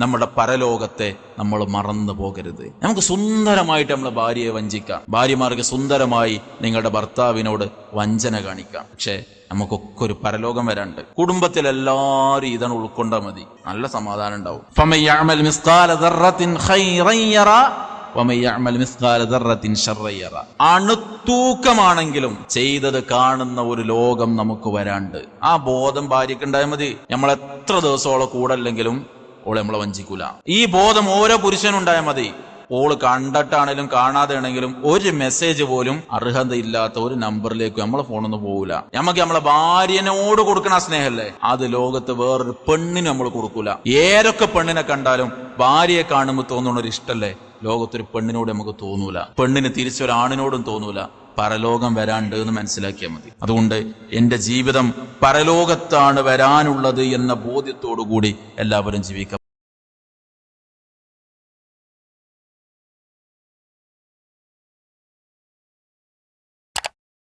നമ്മുടെ പരലോകത്തെ നമ്മൾ മറന്നു പോകരുത്. നമുക്ക് സുന്ദരമായിട്ട് നമ്മുടെ ഭാര്യയെ വഞ്ചിക്കാം. ഭാര്യമാർക്ക് സുന്ദരമായി നിങ്ങളുടെ ഭർത്താവിനോട് വഞ്ചന കാണിക്കാം. പക്ഷേ നമുക്കൊക്കെ ഒരു പരലോകം വരാണ്ട് കുടുംബത്തിൽ എല്ലാവരും ഇതാണ് ഉൾക്കൊണ്ടാൽ മതി. നല്ല സമാധാനം ഉണ്ടാവും. അണുത്തൂക്കമാണെങ്കിലും ചെയ്തത് കാണുന്ന ഒരു ലോകം നമുക്ക് വരാണ്ട് ആ ബോധം ഭാര്യക്കുണ്ടായാൽ മതി. നമ്മൾ എത്ര ദിവസമോളം കൂടല്ലെങ്കിലും ഓളെ നമ്മളെ വഞ്ചിക്കൂല. ഈ ബോധം ഓരോ പുരുഷനും ഉണ്ടായാൽ മതി. ഓൾ കണ്ടിട്ടാണെങ്കിലും കാണാതെ ആണെങ്കിലും ഒരു മെസ്സേജ് പോലും അർഹതയില്ലാത്ത ഒരു നമ്പറിലേക്ക് നമ്മളെ ഫോണൊന്നും പോകൂല നമുക്ക് നമ്മളെ ഭാര്യനോട് കൊടുക്കണ സ്നേഹല്ലേ? അത് ലോകത്ത് വേറൊരു പെണ്ണിന് നമ്മൾ കൊടുക്കൂല. ഏതൊക്കെ പെണ്ണിനെ കണ്ടാലും ഭാര്യയെ കാണുമ്പോൾ തോന്നുന്ന ഒരു ഇഷ്ടല്ലേ ലോകത്തൊരു പെണ്ണിനോട് നമുക്ക് തോന്നൂല. പെണ്ണിന് തിരിച്ചൊരാണിനോടും തോന്നൂല. പരലോകം വരാണ്ട് എന്ന് മനസ്സിലാക്കിയാൽ മതി. അതുകൊണ്ട് എന്റെ ജീവിതം പരലോകത്താണ് വരാനുള്ളത് എന്ന ബോധ്യത്തോടു കൂടി എല്ലാവരും ജീവിക്കാം.